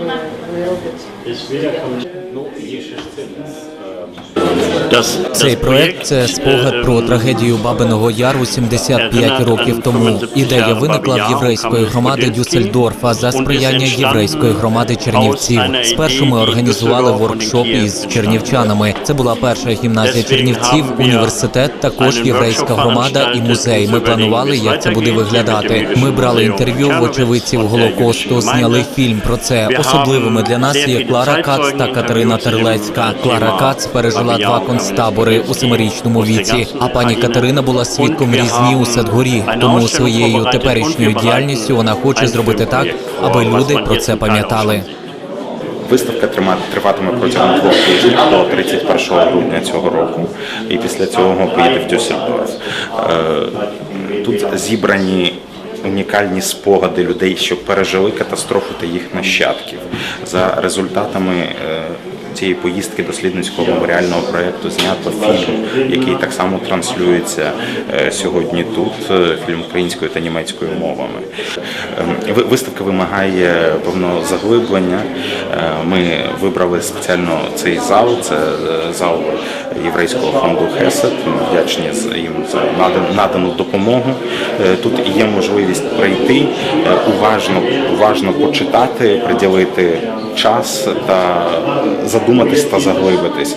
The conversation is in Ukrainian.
Bunlar Цей проект це спогад про трагедію Бабиного Яру 75 років тому. Ідея виникла в єврейської громади Дюссельдорфа за сприяння єврейської громади Чернівців. Спершу ми організували воркшоп із чернівчанами. Це була перша гімназія Чернівців, університет, також єврейська громада і музей. Ми планували, як це буде виглядати. Ми брали інтерв'ю в очевидців голокосту, зняли фільм про це. Особливими для нас є Клара Кац та Катерина Терлецька. Клара Кац пережила два концтабори у семирічному віці. А пані Катерина була свідком різні у Садгорі. Тому своєю теперішньою діяльністю вона хоче зробити так, аби люди про це пам'ятали. Виставка триватиме протягом двох тижнів до 31 грудня цього року, і після цього поїде в Дюссельдорф. Е, Тут зібрані унікальні спогади людей, що пережили катастрофу та їх нащадків. За результатами е, цієї поїздки дослідницького меморіального проєкту знято фільм, який так само транслюється е, сьогодні тут, е, фільм українською та німецькою мовами. Ем, Виставка вимагає певного заглиблення. Е, Ми вибрали спеціально цей зал, це зал єврейського фонду Хесед. Ми вдячні їм за надану допомогу. Тут є можливість прийти, уважно, уважно почитати, приділити час та задуматись та заглибитись.